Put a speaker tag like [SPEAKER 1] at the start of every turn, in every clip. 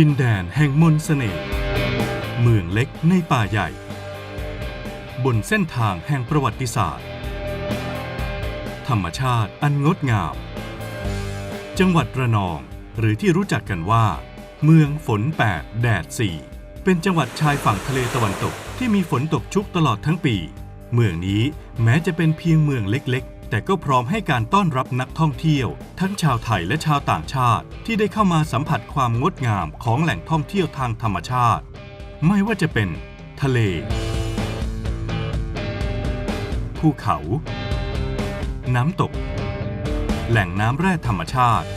[SPEAKER 1] ดินแดนแห่งมนต์เสน่ห์ เมืองเล็กในป่าใหญ่ บนเส้นทางแห่งประวัติศาสตร์ ธรรมชาติอันงดงาม จังหวัดระนองหรือที่รู้จักกันว่า เมืองฝน 8 แดด 4 เป็นจังหวัดชายฝั่งทะเลตะวันตกที่มีฝนตกชุกตลอดทั้งปี เมืองนี้แม้จะเป็นเพียงเมืองเล็ก แต่ก็พร้อมให้การต้อนรับนักท่องเที่ยว ทั้งชาวไทยและชาวต่างชาติ ที่ได้เข้ามาสัมผัสความงดงามของแหล่งท่องเที่ยวทางธรรมชาติ ไม่ว่าจะเป็น ทะเล ภูเขา น้ำตก แหล่งน้ำแร่ธรรมชาติ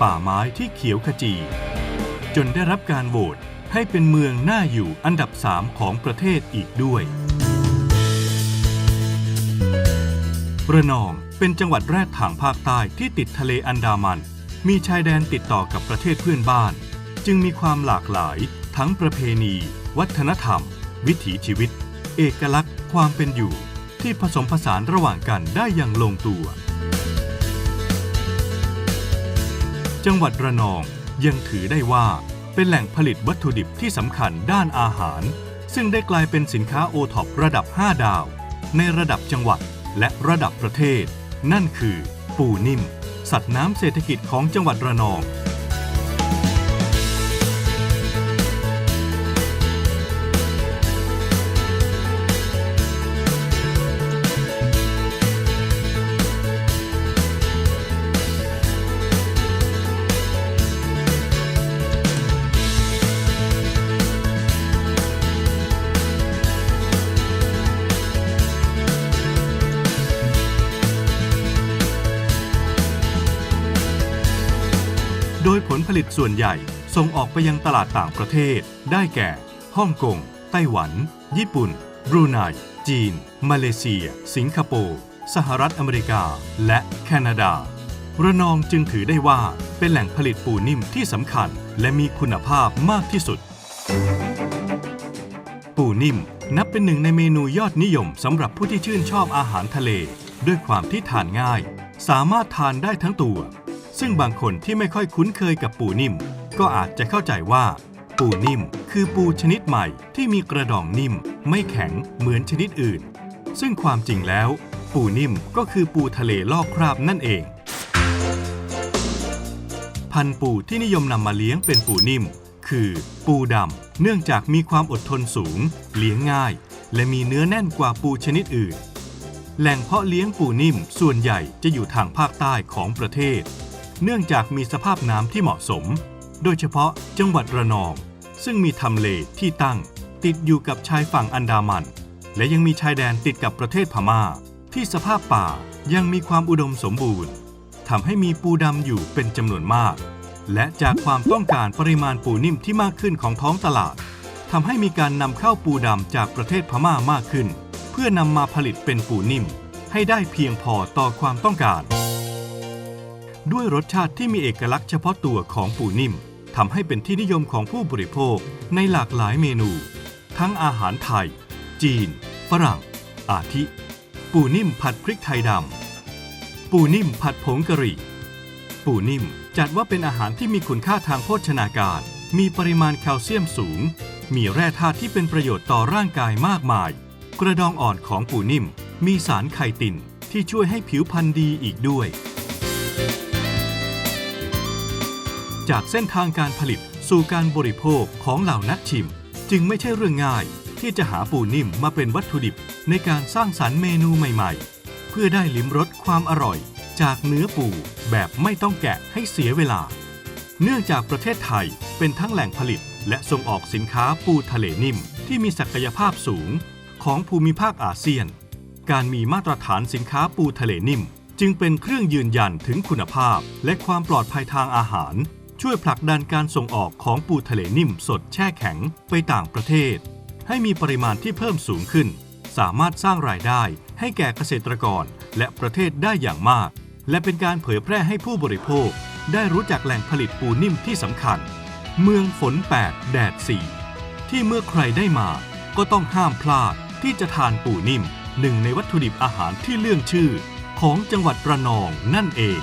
[SPEAKER 1] ป่าไม้ที่เขียวขจี จนได้รับการโหวตให้เป็นเมืองน่าอยู่อันดับ3ของประเทศอีกด้วย ระนองเป็นจังหวัดแรกทางภาคใต้ที่ติดทะเลอันดามัน มีชายแดนติดต่อกับประเทศเพื่อนบ้าน จึงมีความหลากหลาย ทั้งประเพณี วัฒนธรรม วิถีชีวิต เอกลักษณ์ ความเป็นอยู่ ที่ผสมผสานระหว่างกันได้อย่างลงตัว จังหวัดระนองยังถือได้ว่าเป็นแหล่งผลิตวัตถุดิบที่สำคัญด้านอาหาร ซึ่งได้กลายเป็นสินค้าโอท็อประดับ 5 ดาว ในระดับจังหวัด และระดับประเทศ นั่นคือ ปูนิ่ม สัตว์น้ำเศรษฐกิจของจังหวัดระนอง ดยผลผลิตส่วนใหญ่ส่งออกไปยังตลาดต่างประเทศ ได้แก่ฮ่องกง ไต้หวัน ญี่ปุ่น บรูไน จีน มาเลเซีย สิงคโปร์ สหรัฐอเมริกา และแคนาดา ระนองจึงถือได้ว่าเป็นแหล่งผลิตปูนิ่มที่สำคัญ และมีคุณภาพมากที่สุด ปูนิ่มนับเป็นหนึ่งในเมนูยอดนิยมสำหรับผู้ที่ชื่นชอบอาหารทะเล ด้วยความที่ทานง่าย สามารถทานได้ทั้งตัว ซึ่งบางคนที่ไม่ค่อยคุ้นเคยกับปูนิ่ม ก็อาจจะเข้าใจว่า ปูนิ่มคือปูชนิดใหม่ที่มีกระดองนิ่ม ไม่แข็งเหมือนชนิดอื่น ซึ่งความจริงแล้ว ปูนิ่มก็คือปูทะเลลอกคราบนั่นเอง พันธุ์ปูที่นิยมนำมาเลี้ยงเป็นปูนิ่ม คือปูดำเนื่องจากมีความอดทนสูง เลี้ยงง่าย และมีเนื้อแน่นกว่าปูชนิดอื่น แหล่งเพาะเลี้ยงปูนิ่มส่วนใหญ่จะอยู่ทางภาคใต้ของประเทศ เนื่องจากมีสภาพน้ำที่เหมาะสม โดยเฉพาะจังหวัดระนอง ซึ่งมีทำเลที่ตั้ง ติดอยู่กับชายฝั่งอันดามัน และยังมีชายแดนติดกับประเทศพม่า ที่สภาพป่ายังมีความอุดมสมบูรณ์ทำให้มีปูดำอยู่เป็นจำนวนมาก และจากความต้องการปริมาณปูนิ่มที่มากขึ้นของท้องตลาดทำให้มีการนำเข้าปูดำจากประเทศพม่ามากขึ้น เพื่อนำมาผลิตเป็นปูนิ่ม ให้ได้เพียงพอต่อความต้องการ ด้วยรสชาติที่มีเอกลักษณ์เฉพาะตัวของปูนิ่มทำให้เป็นที่นิยมของผู้บริโภคในหลากหลายเมนู ทั้งอาหารไทย จีน ฝรั่ง อาทิ ปูนิ่มผัดพริกไทยดำ ปูนิ่มผัดผงกะหรี่ ปูนิ่มจัดว่าเป็นอาหารที่มีคุณค่าทางโภชนาการ มีปริมาณแคลเซียมสูง มีแร่ธาตุที่เป็นประโยชน์ต่อร่างกายมากมาย กระดองอ่อนของปูนิ่มมีสารไคตินที่ช่วยให้ผิวพรรณดีอีกด้วย จากเส้นทางการผลิตสู่การบริโภคของเหล่านักชิม จึงไม่ใช่เรื่องง่ายที่จะหาปูนิ่มมาเป็นวัตถุดิบในการสร้างสรรค์เมนูใหม่ๆ เพื่อได้ลิ้มรสความอร่อย จากเนื้อปูแบบไม่ต้องแกะให้เสียเวลา เนื่องจากประเทศไทยเป็นทั้งแหล่งผลิต และส่งออกสินค้าปูทะเลนิ่ม ที่มีศักยภาพสูง ของภูมิภาคอาเซียน การมีมาตรฐานสินค้าปูทะเลนิ่ม จึงเป็นเครื่องยืนยันถึงคุณภาพและความปลอดภัยทางอาหาร ช่วยผลักดันการส่งออกของปูทะเลนิ่มสดแช่แข็งไปต่างประเทศ ให้มีปริมาณที่เพิ่มสูงขึ้น สามารถสร้างรายได้ให้แก่เกษตรกรและประเทศได้อย่างมาก และเป็นการเผยแพร่ให้ผู้บริโภค ได้รู้จักแหล่งผลิตปูนิ่มที่สำคัญ เมืองฝน 8 แดด 4 ที่เมื่อใครได้มา ก็ต้องห้ามพลาดที่จะทานปูนิ่มหนึ่งในวัตถุดิบอาหารที่เรื่องชื่อ ของจังหวัดระนองนั่นเอง